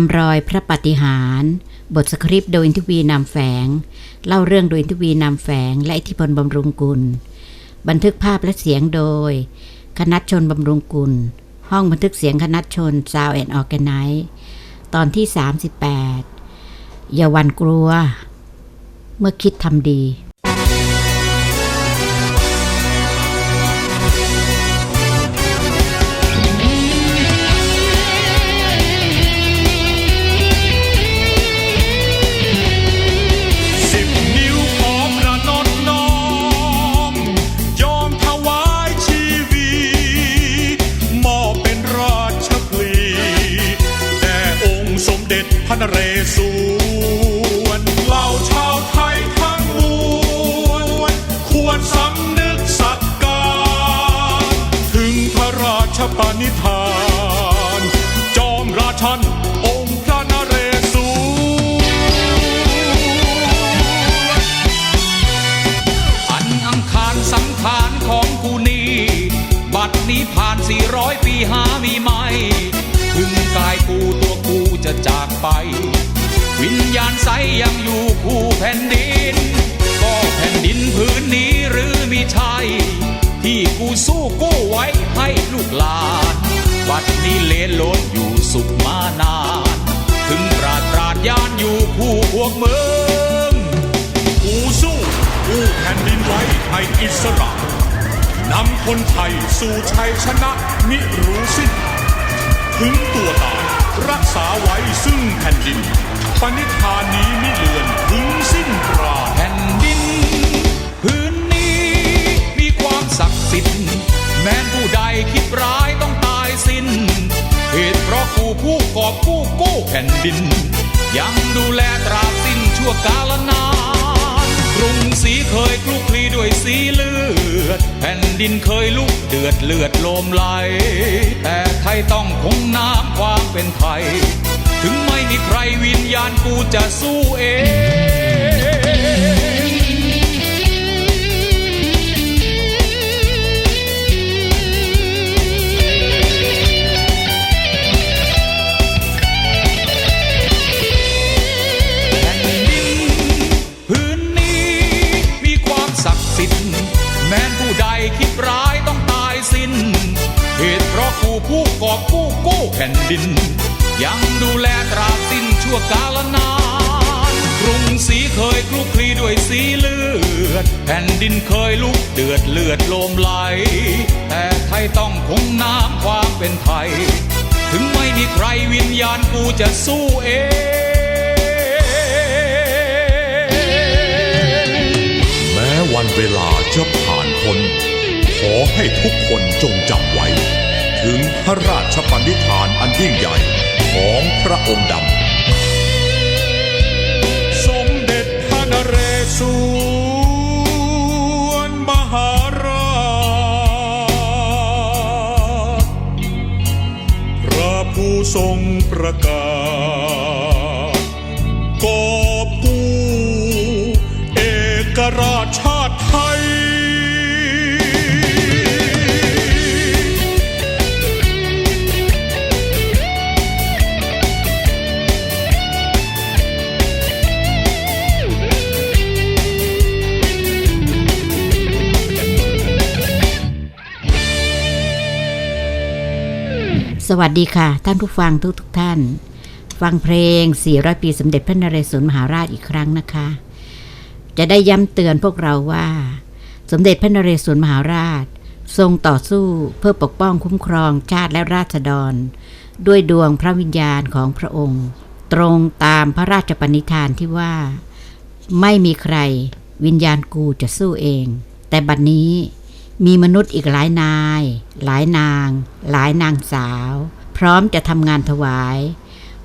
ามรอยพระปฏิหาร บทสคริปต์โดยอินทวีนามแฝง เล่าเรื่องโดยอินทวีนามแฝง และอิทธิพลบำรุงกุล บันทึกภาพและเสียงโดย คณัตชนบำรุงกุล ห้องบันทึกเสียงคณัตชนซาวแอนออแกไนตอนที่ 38อย่าวันกลัว เมื่อคิดทำดี พระนเรศวรเหล่าชาวไทยทั้งมวลควรสำนึกสักการ ถึงพระราชปณิธาน จอมราชันองค์พระนเรศวรอันอังคารสังขารของกูนี้ บัดนี้ผ่าน 400 ปีหามีมถึ ใสยังอยู่คู่แผ่นดิน ก็แผ่นดินพื้นนี้หรือมีชัยที่กูสู้กู้ไว้ให้ลูกหลานบัดนี้เลนลดอยู่สุขมานาน ถึงปราดปราดยานอยู่คู่พวกมึงกูสู้กู้แผ่นดินไว้ให้อิสระนำคนไทยสู่ชัยชนะมิรู้สิ้น ถึงตัวตายรักษาไว้ซึ่งแผ่นดิน ปณิธานนี้มิเลือนถึงสิ้นปราแผ่นดินพื้นนี้มีความศักดิ์สิทธิ์แม้นผู้ใดคิดร้ายต้องตายสิ้น เหตุเพราะกูผู้กอบกู้กู้แผ่นดิน ยังดูแลตราสิ้นชั่วกาลนานกรุงศรีเคยคลุกคลีด้วยสีเลือด แผ่นดินเคยลุกเดือดเลือดโลมไหลแต่ไทยต้องคงน้ำความเป็นไทย ถึงไม่มีใครวิญญาณกูจะสู้เองแผ่นดิน ยังดูแลตราบสิ้นชั่วกาลนานกรุงศรีเคยคลุกคลีด้วยสีเลือด แผ่นดินเคยลุกเดือดเลือดโลมไหล แต่ไทยต้องคงน้ำความเป็นไทย ถึงไม่มีใครวิญญาณกูจะสู้เองแม้วันเวลาจะผ่านพ้นขอให้ทุกคนจงจำไว้ ถึงพระราชปณิธานอันยิ่งใหญ่ ของพระองค์ดำ สมเด็จพระนเรศวรมหาราช พระผู้ทรงประกาศกอบกู้เอกราชา สวัสดีค่ะ ท่านผู้ฟังทุกทุกท่าน ฟังเพลง 400 ปีสมเด็จพระนเรศวรมหาราชอีกครั้งนะคะ จะได้ย้ำเตือนพวกเราว่า สมเด็จพระนเรศวรมหาราช ทรงต่อสู้เพื่อปกป้องคุ้มครองชาติและราษฎร ด้วยดวงพระวิญญาณของพระองค์ ตรงตามพระราชปณิธานที่ว่า ไม่มีใครวิญญาณกูจะสู้เอง แต่บัดนี้ มีมนุษย์อีกหลายนาย หลายนาง หลายนางสาว พร้อมจะทำงานถวาย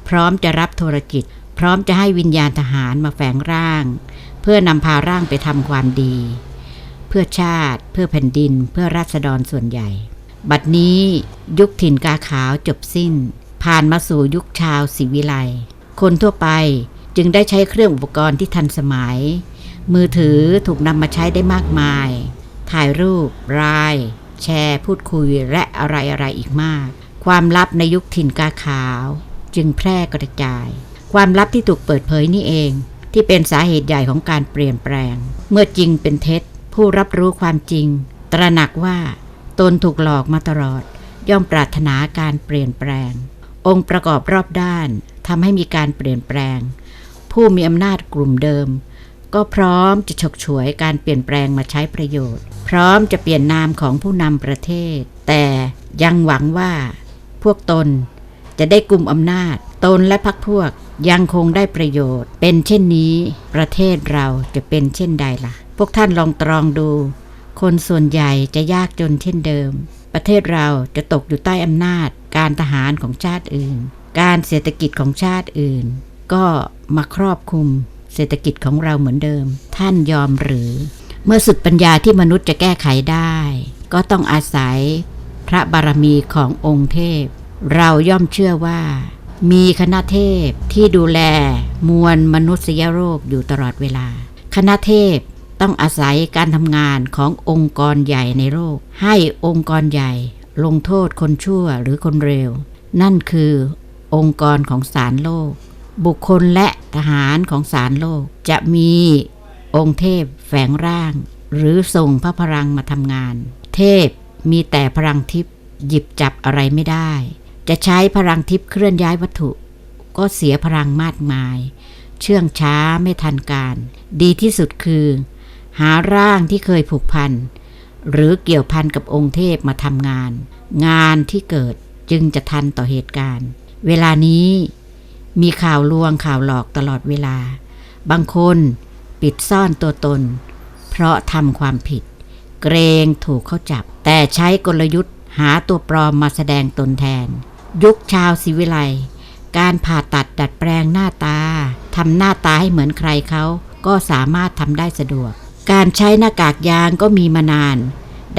พร้อมจะรับโทรจิตพร้อมจะให้วิญญาณทหารมาแฝงร่าง เพื่อนำพาร่างไปทำความดี เพื่อชาติ เพื่อแผ่นดิน เพื่อราษฎรส่วนใหญ่ บัดนี้ยุคถิ่นกาขาวจบสิ้น ผ่านมาสู่ยุคชาวศิวิไลคนทั่วไปจึงได้ใช้เครื่องอุปกรณ์ที่ทันสมัย มือถือถูกนำมาใช้ได้มากมาย ถ่ายรูปราย แชร์ พูดคุยและอะไรอะไรอีกมาก ความลับในยุคถิ่นกาขาว จึงแพร่กระจาย ความลับที่ถูกเปิดเผยนี่เอง ที่เป็นสาเหตุใหญ่ของการเปลี่ยนแปลง เมื่อจริงเป็นเท็จ ผู้รับรู้ความจริง ตระหนักว่า ตนถูกหลอกมาตลอด ย่อมปรารถนาการเปลี่ยนแปลง องค์ประกอบรอบด้านทำให้มีการเปลี่ยนแปลง ผู้มีอำนาจกลุ่มเดิม ก็พร้อมจะฉกฉวยการเปลี่ยนแปลงมาใช้ประโยชน์ พร้อมจะเปลี่ยนนามของผู้นำประเทศ แต่ยังหวังว่าพวกตนจะได้กลุ่มอำนาจ ตนและพรรคพวกยังคงได้ประโยชน์ เป็นเช่นนี้ ประเทศเราจะเป็นเช่นใดล่ะ พวกท่านลองตรองดู คนส่วนใหญ่จะยากจนเช่นเดิม ประเทศเราจะตกอยู่ใต้อำนาจ การทหารของชาติอื่น การเศรษฐกิจของชาติอื่น ก็มาครอบคุม เศรษฐกิจของเราเหมือนเดิม ท่านยอมหรือ เมื่อสุดปัญญาที่มนุษย์จะแก้ไขได้ ก็ต้องอาศัยพระบารมีขององค์เทพ เราย่อมเชื่อว่า มีคณะเทพที่ดูแลมวลมนุษยโรคอยู่ตลอดเวลา คณะเทพต้องอาศัยการทำงานขององค์กรใหญ่ในโลก ให้องค์กรใหญ่ลงโทษคนชั่วหรือคนเร็ว นั่นคือองค์กรของศาลโลก บุคคลและ ทหารของศาลโลก จะมีองค์เทพแฝงร่าง หรือส่งพระพลังมาทำงาน เทพมีแต่พลังทิพย์หยิบจับอะไรไม่ได้ จะใช้พลังทิพย์เคลื่อนย้ายวัตถุ ก็เสียพลังมากมาย เชื่องช้าไม่ทันการ ดีที่สุดคือ หาร่างที่เคยผูกพันหรือเกี่ยวพันกับองค์เทพมาทำงาน งานที่เกิดจึงจะทันต่อเหตุการณ์ เวลานี้ มีข่าวลวงข่าวหลอกตลอดเวลา บางคนปิดซ่อนตัวตน เพราะทำความผิด เกรงถูกเขาจับ แต่ใช้กลยุทธ์หาตัวปลอมมาแสดงตนแทน ยุคชาวศิวิไลการผ่าตัดดัดแปลงหน้าตาทำหน้าตาให้เหมือนใครเขาก็สามารถทำได้สะดวก การใช้หน้ากากยางก็มีมานาน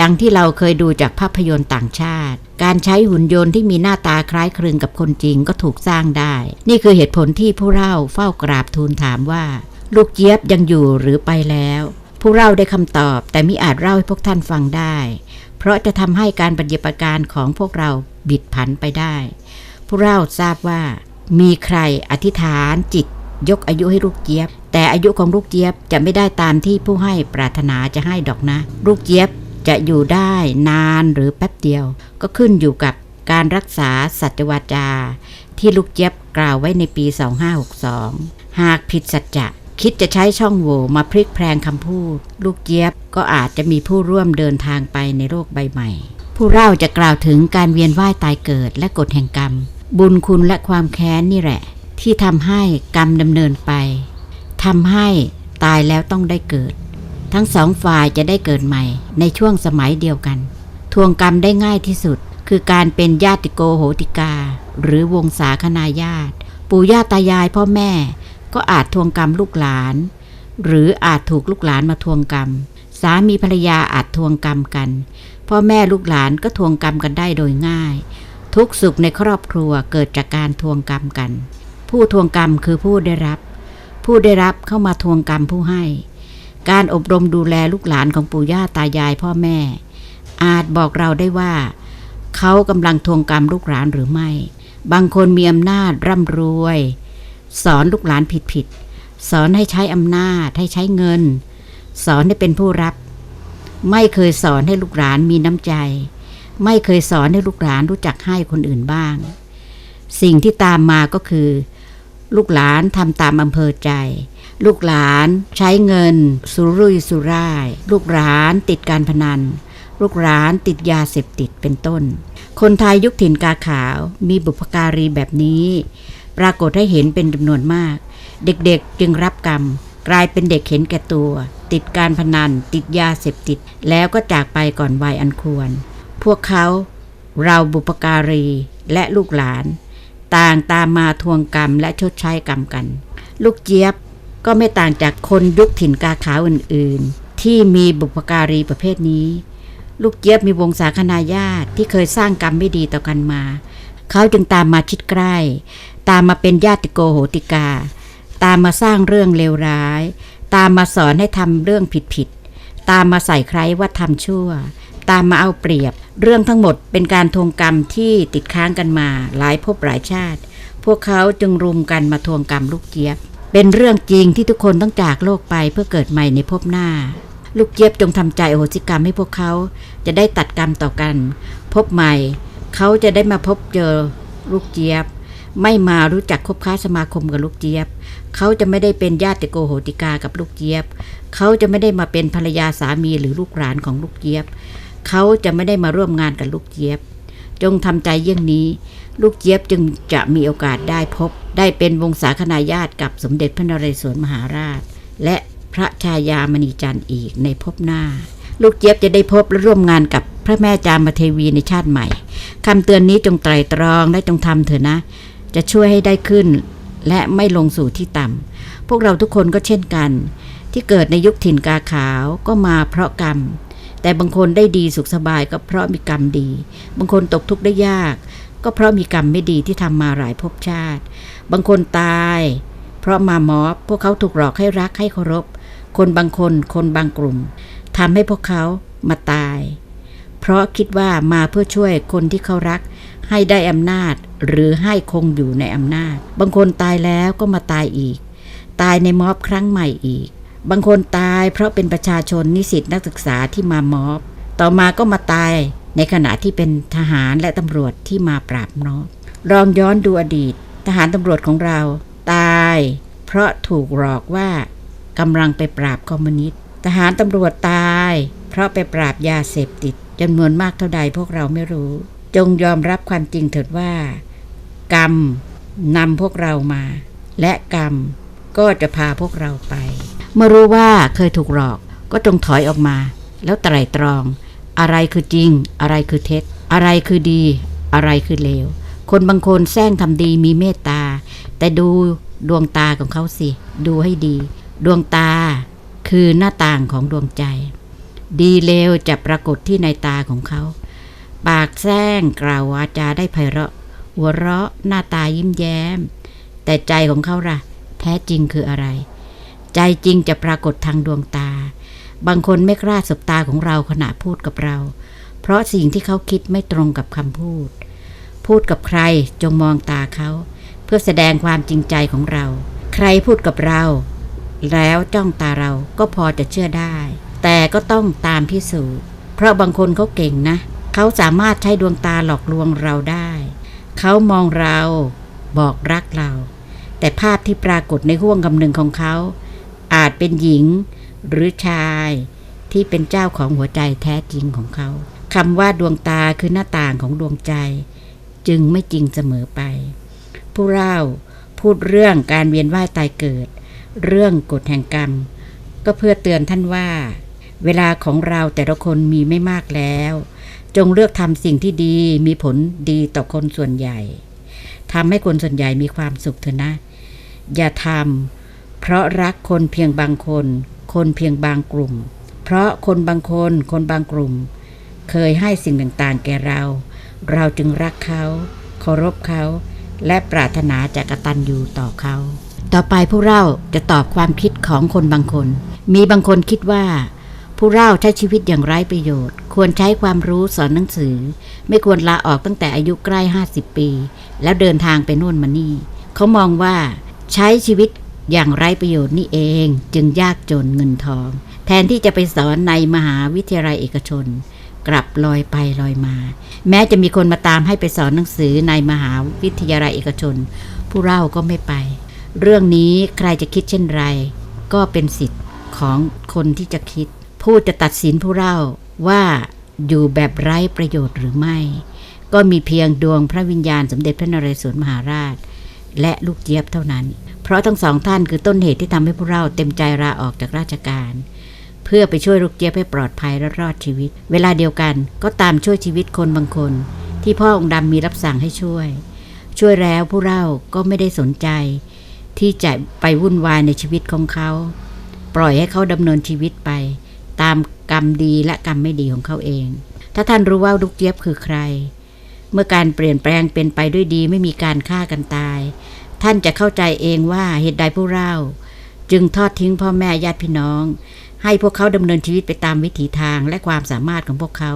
ดังที่เราเคยดูจากภาพยนตร์ต่างชาติ การใช้หุ่นยนต์ที่มีหน้าตาคล้ายคลึงกับคนจริงก็ถูกสร้างได้ นี่คือเหตุผลที่ผู้เล่าเฝ้ากราบทูลถามว่า ลูกเจี๊ยบยังอยู่หรือไปแล้ว ผู้เล่าได้คำตอบ แต่มิอาจเล่าให้พวกท่านฟังได้ เพราะจะทำให้การปฏิบัติการของพวกเราบิดผันไปได้ ผู้เล่าทราบว่า มีใครอธิษฐานจิตยกอายุให้ลูกเจี๊ยบ แต่อายุของลูกเจี๊ยบจะไม่ได้ตามที่ผู้ให้ปรารถนาจะให้ดอกนะ ลูกเจี๊ยบ จะอยู่ได้นานหรือแป๊บเดียว ก็ขึ้นอยู่กับการรักษาสัจวาจา ที่ลูกเจี๊ยบกล่าวไว้ในปี 2562 หากผิดสัจจะคิดจะใช้ช่องโหว่มาพลิกแพลงคำพูด ลูกเจี๊ยบก็อาจจะมีผู้ร่วมเดินทางไปในโลกใบใหม่ ผู้เล่าจะกล่าวถึงการเวียนว่ายตายเกิดและกฎแห่งกรรม บุญคุณและความแค้นนี่แหละ ที่ทำให้กรรมดำเนินไปทำให้ตายแล้วต้องได้เกิด ทั้งสองฝ่ายจะได้เกิดใหม่ในช่วงสมัยเดียวกัน ทวงกรรมได้ง่ายที่สุด คือการเป็นญาติโกโหติกา หรือวงศาคณาญาติ ปู่ย่าตายายพ่อแม่ ก็อาจทวงกรรมลูกหลาน หรืออาจถูกลูกหลานมาทวงกรรม สามีภรรยาอาจทวงกรรมกัน พ่อแม่ลูกหลานก็ทวงกรรมกันได้โดยง่าย ทุกสุขในครอบครัวเกิดจากการทวงกรรมกัน ผู้ทวงกรรมคือผู้ได้รับ ผู้ได้รับเข้ามาทวงกรรมผู้ให้ การอบรมดูแลลูกหลานของปู่ย่าตายายพ่อแม่ อาจบอกเราได้ว่า เขากำลังทวงกรรมลูกหลานหรือไม่ บางคนมีอำนาจร่ำรวย สอนลูกหลานผิดผิดสอนให้ใช้อำนาจให้ใช้เงิน สอนให้เป็นผู้รับ ไม่เคยสอนให้ลูกหลานมีน้ำใจ ไม่เคยสอนให้ลูกหลานรู้จักให้คนอื่นบ้าง สิ่งที่ตามมาก็คือ ลูกหลานทำตามอำเภอใจ ลูกหลานใช้เงิน สุรุ่ยสุร่าย ลูกหลานติดการพนัน ลูกหลานติดยาเสพติดเป็นต้น คนไทยยุคถิ่นกาขาวมีบุพการีแบบนี้ ปรากฏให้เห็นเป็นจำนวนมาก เด็กๆจึงรับกรรม กลายเป็นเด็กเห็นแก่ตัว ติดการพนัน ติดยาเสพติด แล้วก็จากไปก่อนวัยอันควร พวกเขา เราบุพการีและลูกหลาน ต่างตามมาทวงกรรมและชดใช้กรรมกัน ลูกเจี๊ยบก็ไม่ต่างจากคนยุคถิ่นกาขาวอื่นๆ ที่มีบุพการีประเภทนี้ ลูกเจี๊ยบมีวงศาคณาญาติที่เคยสร้างกรรมไม่ดีต่อกันมา เขาจึงตามมาชิดใกล้ ตามมาเป็นญาติโกโหติกา ตามมาสร้างเรื่องเลวร้าย ตามมาสอนให้ทำเรื่องผิดๆตามมาใส่ใครว่าทำชั่ว ตามมาเอาเปรียบ เรื่องทั้งหมดเป็นการทวงกรรมที่ติดค้างกันมาหลายภพหลายชาติ พวกเขาจึงรุมกันมาทวงกรรมลูกเจี๊ยบ เป็นเรื่องจริงที่ทุกคนต้องจากโลกไปเพื่อเกิดใหม่ในภพหน้า ลูกเจี๊ยบจงทำใจอโหสิกรรมให้พวกเขา จะได้ตัดกรรมต่อกัน พบใหม่ เขาจะได้มาพบเจอลูกเจี๊ยบ ไม่มารู้จักคบค้าสมาคมกับลูกเจี๊ยบ เขาจะไม่ได้เป็นญาติโกโหติกากับลูกเจี๊ยบ เขาจะไม่ได้มาเป็นภรรยาสามีหรือลูกหลานของลูกเจี๊ยบ เขาจะไม่ได้มาร่วมงานกับลูกเจี๊ยบ จงทำใจเยี่ยงนี้ ลูกเจี๊ยบจึงจะมีโอกาสได้พบ ได้เป็นวงศาคณาญาติกับสมเด็จพระนเรศวรมหาราช และพระชายามณีจันทร์อีกในภพหน้า ลูกเจี๊ยบจะได้พบและร่วมงานกับพระแม่จามเทวีในชาติใหม่คำเตือนนี้จงไตรตรองและจงทำเถอะนะ จะช่วยให้ได้ขึ้น และไม่ลงสู่ที่ต่ำพวกเราทุกคนก็เช่นกัน ที่เกิดในยุคถิ่นกาขาวก็มาเพราะกรรม แต่บางคนได้ดีสุขสบายก็เพราะมีกรรมดี บางคนตกทุกข์ได้ยาก ก็เพราะมีกรรมไม่ดีที่ทำมาหลายภพชาติ บางคนตาย เพราะมามอบพวกเขาถูกหลอกให้รักให้เคารพ คนบางคนคนบางกลุ่มทำให้พวกเขามาตาย เพราะคิดว่ามาเพื่อช่วยคนที่เขารักให้ได้อำนาจหรือให้คงอยู่ในอำนาจ บางคนตายแล้วก็มาตายอีก ตายในมอบครั้งใหม่อีก บางคนตายเพราะเป็นประชาชนนิสิตนักศึกษาที่มามอบ ต่อมาก็มาตายในขณะที่เป็นทหารและตำรวจที่มาปราบมอบลองย้อนดูอดีต ทหารตำรวจของเรา ตาย เพราะถูกหลอกว่ากำลังไปปราบคอมมิวนิสต์ ทหารตำรวจตาย เพราะไปปราบยาเสพติดจำนวนมากเท่าใดพวกเราไม่รู้ จงยอมรับความจริงเถิดว่า กรรมนำพวกเรามา และกรรมก็จะพาพวกเราไป เมื่อรู้ว่าเคยถูกหลอก ก็จงถอยออกมา แล้วไตร่ตรอง อะไรคือจริง อะไรคือเท็จ อะไรคือดี อะไรคือเลว คนบางคนแซงทำดีมีเมตตา แต่ดูดวงตาของเขาสิ ดูให้ดี ดวงตาคือหน้าต่างของดวงใจ ดีเลวจะปรากฏที่ในตาของเขา ปากแซงกล่าววาจาได้ไพเราะ หัวเราะหน้าตายิ้มแย้ม แต่ใจของเขาล่ะ แท้จริงคืออะไร ใจจริงจะปรากฏทางดวงตา บางคนไม่กล้าสบตาของเราขณะพูดกับเรา เพราะสิ่งที่เขาคิดไม่ตรงกับคำพูด พูดกับใครจงมองตาเขา เพื่อแสดงความจริงใจของเรา ใครพูดกับเรา แล้วจ้องตาเราก็พอจะเชื่อได้ แต่ก็ต้องตามพิสูจน์ เพราะบางคนเขาเก่งนะ เขาสามารถใช้ดวงตาหลอกลวงเราได้ เขามองเรา บอกรักเรา แต่ภาพที่ปรากฏในห่วงกำนึงของเขา อาจเป็นหญิงหรือชายที่เป็นเจ้าของหัวใจแท้จริงของเขาคำว่าดวงตาคือหน้าต่างของดวงใจ จึงไม่จริงเสมอไป ผู้เล่าพูดเรื่องการเวียนว่ายตายเกิด เรื่องกฎแห่งกรรม ก็เพื่อเตือนท่านว่า เวลาของเราแต่ละคนมีไม่มากแล้ว จงเลือกทำสิ่งที่ดีมีผลดีต่อคนส่วนใหญ่ทำให้คนส่วนใหญ่มีความสุขเถอะนะ อย่าทำ เพราะรักคนเพียงบางคน คนเพียงบางกลุ่ม เพราะคนบางคน คนบางกลุ่ม เคยให้สิ่งต่างๆ แก่เรา เราจึงรักเขา เคารพเขา และปรารถนาจะกระตัญญูต่อเขา ต่อไปผู้เล่าจะตอบความคิดของคนบางคน มีบางคนคิดว่า ผู้เล่าใช้ชีวิตอย่างไร้ประโยชน์ ควรใช้ความรู้สอนหนังสือ ไม่ควรลาออกตั้งแต่อายุใกล้ 50 ปี แล้วเดินทางไปโน่นมานี่ เขามองว่าใช้ชีวิต อย่างไร้ประโยชน์นี่เองจึงยากจนเงินทอง แทนที่จะไปสอนในมหาวิทยาลัยเอกชน กลับลอยไปลอยมา แม้จะมีคนมาตามให้ไปสอนหนังสือในมหาวิทยาลัยเอกชน ผู้เล่าก็ไม่ไป เรื่องนี้ใครจะคิดเช่นไร ก็เป็นสิทธิ์ของคนที่จะคิด ผู้จะตัดสินผู้เล่าว่าอยู่แบบไร้ประโยชน์หรือไม่ ก็มีเพียงดวงพระวิญญาณสมเด็จพระนเรศวรมหาราช และลูกเจี๊ยบเท่านั้น เพราะทั้งสองท่านคือต้นเหตุที่ทำให้พวกเราเต็มใจลาออกจากราชการ เพื่อไปช่วยลูกเจี๊ยบให้ปลอดภัยและรอดชีวิต เวลาเดียวกันก็ตามช่วยชีวิตคนบางคน ที่พ่อองค์ดำมีรับสั่งให้ช่วย ช่วยแล้วผู้เล่าก็ไม่ได้สนใจ ที่จะไปวุ่นวายในชีวิตของเขา ปล่อยให้เขาดำเนินชีวิตไป ตามกรรมดีและกรรมไม่ดีของเขาเอง ถ้าท่านรู้ว่าลูกเจี๊ยบคือใคร เมื่อการเปลี่ยนแปลงเป็นไปด้วยดีไม่มีการฆ่ากันตาย ท่านจะเข้าใจเองว่าเหตุใดผู้เล่าจึงทอดทิ้งพ่อแม่ญาติพี่น้อง ให้พวกเขาดำเนินชีวิตไปตามวิถีทางและความสามารถของพวกเขา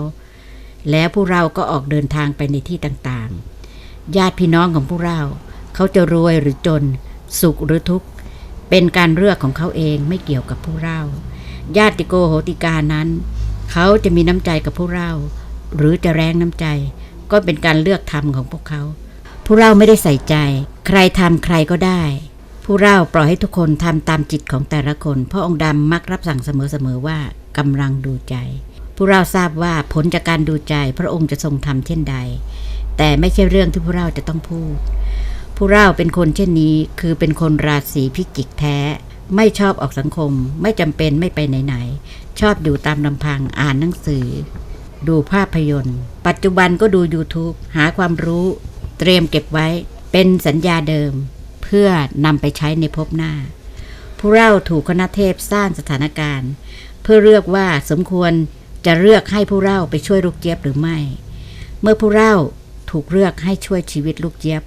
แล้วผู้เราก็ออกเดินทางไปในที่ต่างๆ ญาติพี่น้องของผู้เราเขาจะรวยหรือจน สุขหรือทุกข์ เป็นการเลือกของเขาเองไม่เกี่ยวกับผู้เล่าญาติโกโหติกานั้น เขาจะมีน้ำใจกับผู้เล่าหรือจะแรงน้ำใจ ก็เป็นการเลือกทำของพวกเขา ผู้เล่าไม่ได้ใส่ใจ ใครทำใครก็ได้ ผู้เล่าปล่อยให้ทุกคนทำตามจิตของแต่ละคนเพราะองค์ดำมักรับสั่งเสมอๆว่ากำลังดูใจ ผู้เล่าทราบว่าผลจากการดูใจ พระองค์จะทรงทำเช่นใด แต่ไม่ใช่เรื่องที่ผู้เล่าจะต้องพูด ผู้เล่าเป็นคนเช่นนี้ คือเป็นคนราศีพิจิกแท้ ไม่ชอบออกสังคม ไม่จำเป็นไม่ไปไหนๆชอบอยู่ตามลำพังอ่านหนังสือ ดูภาพยนตร์ ปัจจุบันก็ดู YouTube หาความรู้ เตรียมเก็บไว้เป็นสัญญาเดิมเพื่อนำไปใช้ในภพหน้า ผู้เล่าถูกคณะเทพสร้างสถานการณ์ เพื่อเลือกว่าสมควรจะเลือกให้ผู้เล่าไปช่วยลูกเจี๊ยบหรือไม่ เมื่อผู้เล่าถูกเลือกให้ช่วยชีวิตลูกเจี๊ยบ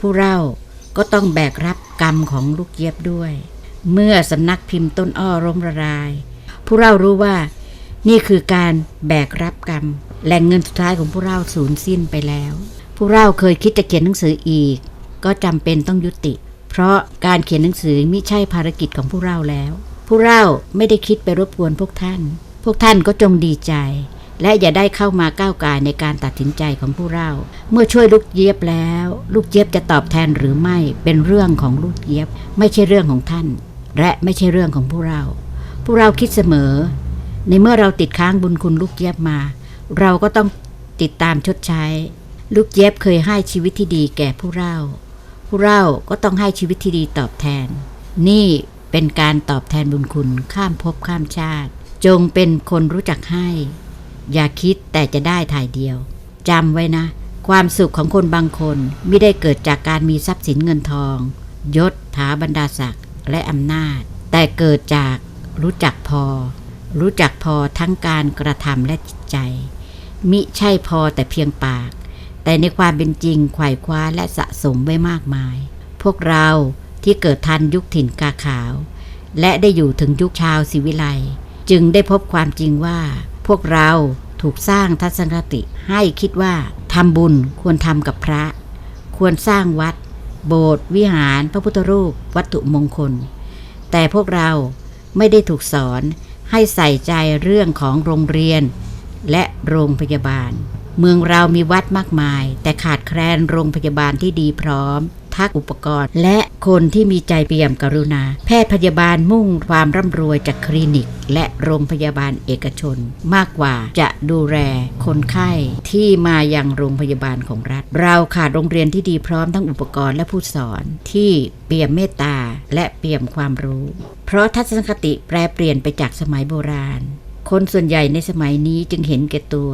ผู้เล่าก็ต้องแบกรับกรรมของลูกเจี๊ยบด้วย เมื่อสำนักพิมพ์ต้นอ้อร่มละลาย ผู้เล่ารู้ว่า นี่คือการแบกรับกรรมแหล่งเงินสุดท้ายของผู้เล่าสูญสิ้นไปแล้ว ผู้เล่าเคยคิดจะเขียนหนังสืออีก ก็จำเป็นต้องยุติ เพราะการเขียนหนังสือไมิใช่ภารกิจของผู้เล่าแล้ว ผู้เล่าไม่ได้คิดไปรบกวนพวกท่าน พวกท่านก็จงดีใจ และอย่าได้เข้ามาก้าวกายในการตัดสินใจของผู้เล่า เมื่อช่วยลูกเจี๊ยบแล้ว ลูกเจี๊ยบจะตอบแทนหรือไม่เป็นเรื่องของลูกเจี๊ยบ ไม่ใช่เรื่องของท่าน และไม่ใช่เรื่องของผู้เราผู้เราคิดเสมอ ในเมื่อเราติดค้างบุญคุณลูกเจี๊ยบมา เราก็ต้องติดตามชดใช้ ลูกเจี๊ยบเคยให้ชีวิตที่ดีแก่ผู้เล่า ผู้เล่าก็ต้องให้ชีวิตที่ดีตอบแทน นี่เป็นการตอบแทนบุญคุณข้ามภพข้ามชาติ จงเป็นคนรู้จักให้ อย่าคิดแต่จะได้ถ่ายเดียวจำไว้นะ ความสุขของคนบางคนไม่ได้เกิดจากการมีทรัพย์สินเงินทอง ยศถาบรรดาศักดิ์และอำนาจ แต่เกิดจากรู้จักพอ รู้จักพอทั้งการกระทำและจิตใจ มิใช่พอแต่เพียงปาก แต่ในความเป็นจริงไขว่คว้าและสะสมไว้มากมาย พวกเราที่เกิดทันยุคถิ่นกาขาว และได้อยู่ถึงยุคชาวศิวิไลจึงได้พบความจริงว่า พวกเราถูกสร้างทัศนคติให้คิดว่าทำบุญควรทำกับพระ ควรสร้างวัด โบสถ์วิหารพระพุทธรูป วัตถุมงคล แต่พวกเราไม่ได้ถูกสอนให้ใส่ใจเรื่องของโรงเรียน และโรงพยาบาล เมืองเรามีวัดมากมาย แต่ขาดแคลนโรงพยาบาลที่ดีพร้อมทักอุปกรณ์ และคนที่มีใจเปี่ยมกรุณา แพทย์พยาบาลมุ่งความร่ำรวยจากคลินิก และโรงพยาบาลเอกชน มากกว่าจะดูแลคนไข้ที่มายังโรงพยาบาลของรัฐ เราขาดโรงเรียนที่ดีพร้อมทั้งอุปกรณ์และผู้สอนที่เปี่ยมเมตตาและเปี่ยมความรู้ เพราะทัศนคติแปรเปลี่ยนไปจากสมัยโบราณ คนส่วนใหญ่ในสมัยนี้จึงเห็นแก่ตัว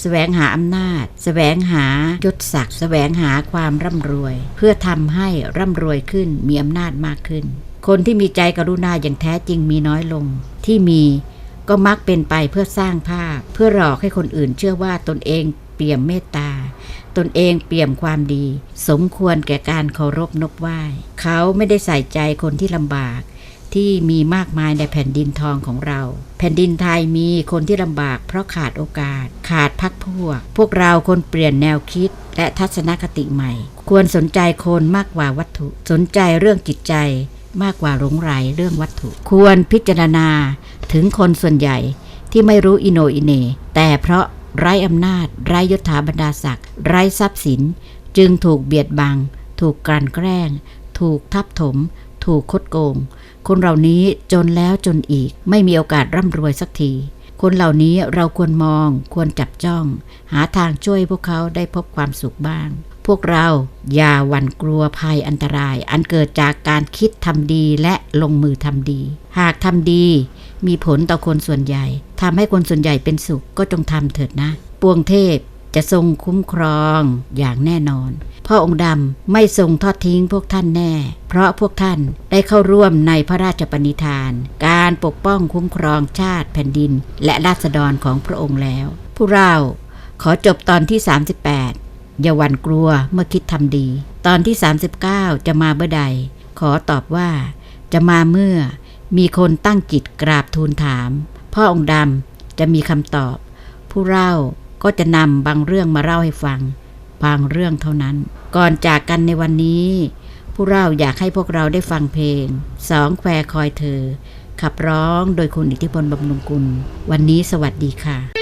แสวงหาอำนาจแสวงหายศศักดิ์แสวงหาความร่ำรวย เพื่อทำให้ร่ำรวยขึ้นมีอำนาจมากขึ้น คนที่มีใจกรุณาอย่างแท้จริงมีน้อยลง ที่มีก็มักเป็นไปเพื่อสร้างภาพ เพื่อหลอกให้คนอื่นเชื่อว่าตนเองเปี่ยมเมตตา ตนเองเปี่ยมความดี สมควรแก่การเคารพนบไหว้ เขาไม่ได้ใส่ใจคนที่ลำบาก ที่มีมากมายในแผ่นดินทองของเรา แผ่นดินไทยมีคนที่ลำบากเพราะขาดโอกาส ขาดพักพวก พวกเราคนเปลี่ยนแนวคิดและทัศนคติใหม่ ควรสนใจคนมากกว่าวัตถุ สนใจเรื่องจิตใจมากกว่าหลงไหลเรื่องวัตถุ ควรพิจารณาถึงคนส่วนใหญ่ที่ไม่รู้อิโนอิเน แต่เพราะไร้อำนาจ ไร้ยศถาบรรดาศักดิ์ไร้ทรัพย์สิน จึงถูกเบียดบัง ถูกกลั่นแกล้ง ถูกทับถม ถูกคดโกง คนเหล่านี้จนแล้วจนอีก ไม่มีโอกาสร่ำรวยสักที คนเหล่านี้เราควรมอง ควรจับจ้อง หาทางช่วยพวกเขาได้พบความสุขบ้าง พวกเราอย่าหวั่นกลัวภัยอันตราย อันเกิดจากการคิดทำดีและลงมือทำดี หากทำดี มีผลต่อคนส่วนใหญ่ทำให้คนส่วนใหญ่เป็นสุขก็จงทำเถิดนะ ปวงเทพ จะทรงคุ้มครองอย่างแน่นอน พ่อองค์ดำไม่ทรงทอดทิ้งพวกท่านแน่ เพราะพวกท่านได้เข้าร่วมในพระราชปณิธาน การปกป้องคุ้มครองชาติแผ่นดิน และราษฎรของพระองค์แล้ว ผู้เราขอจบตอนที่ 38 อย่าหวั่นกลัวเมื่อคิดทำดี ตอนที่ 39 จะมาเมื่อใด ขอตอบว่า จะมาเมื่อ มีคนตั้งจิตกราบทูลถาม พ่อองค์ดำจะมีคำตอบ ผู้เล่า ก็จะนำบางเรื่องมาเล่าให้ฟัง บางเรื่องเท่านั้น ก่อนจากกันในวันนี้ ผู้เล่าอยากให้พวกเราได้ฟังเพลงสองแควคอยเธอ ขับร้องโดยคุณอิทธิพลบำรุงกุล วันนี้สวัสดีค่ะ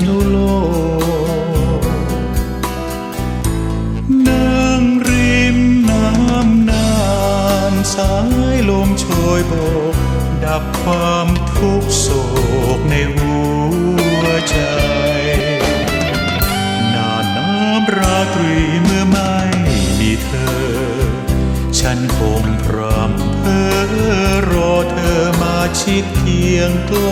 องพิษณุโลกนั่งริมน้ำนานสายลมโชยโบก ดับความทุกโศกในหัวใจน้าน้ำราตรีเมื่อไม่มีเธอ ฉันคงพรำเพอรอเธอมาชิดเคียงใกล้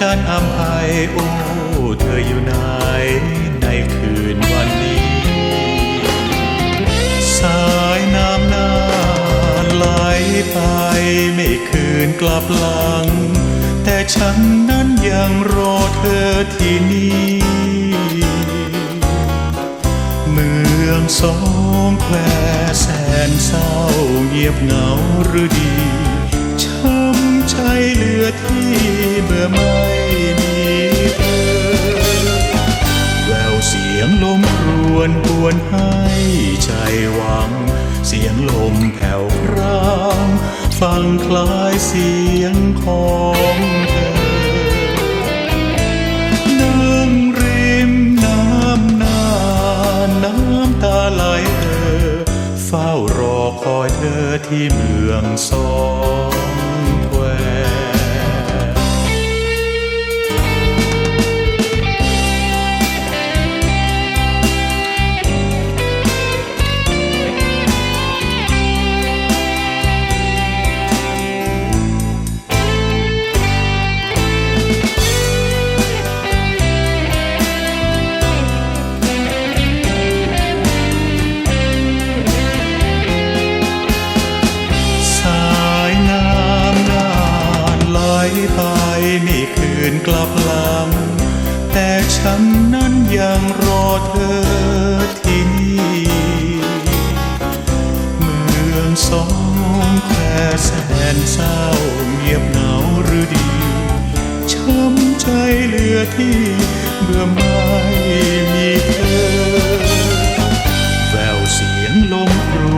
งจันอำไพโอ้เธออยู่ไหนในคืนวันนี้ สายน้ำนานไหลไปไม่คืนกลับหลัง แต่ฉันนั้นยังรอเธอที่นี่ เมืองสองแควแสนเศร้าเงียบเหงาหรือดี ใจเหลือที่เมื่อไม่มีเธอแววเสียงลมครวนหวนให้ใจหวัง เสียงลมแผ่วพรางฟังคล้ายเสียงของเธอนั่งริมน้ำนานน้ำตาไหลเออเฝ้ารอคอยเธอที่เมืองสอง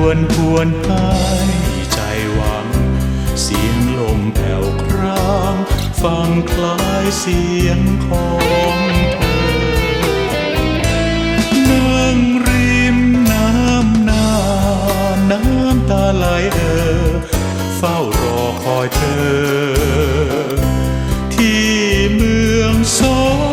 วนควนหายใจหวัง เสียงลมแผ่วครางฟังคล้ายเสียงของเธอนั่งริมน้ำนาน้ำตาไหลเออเฝ้ารอคอยเธอ ที่เมืองสอง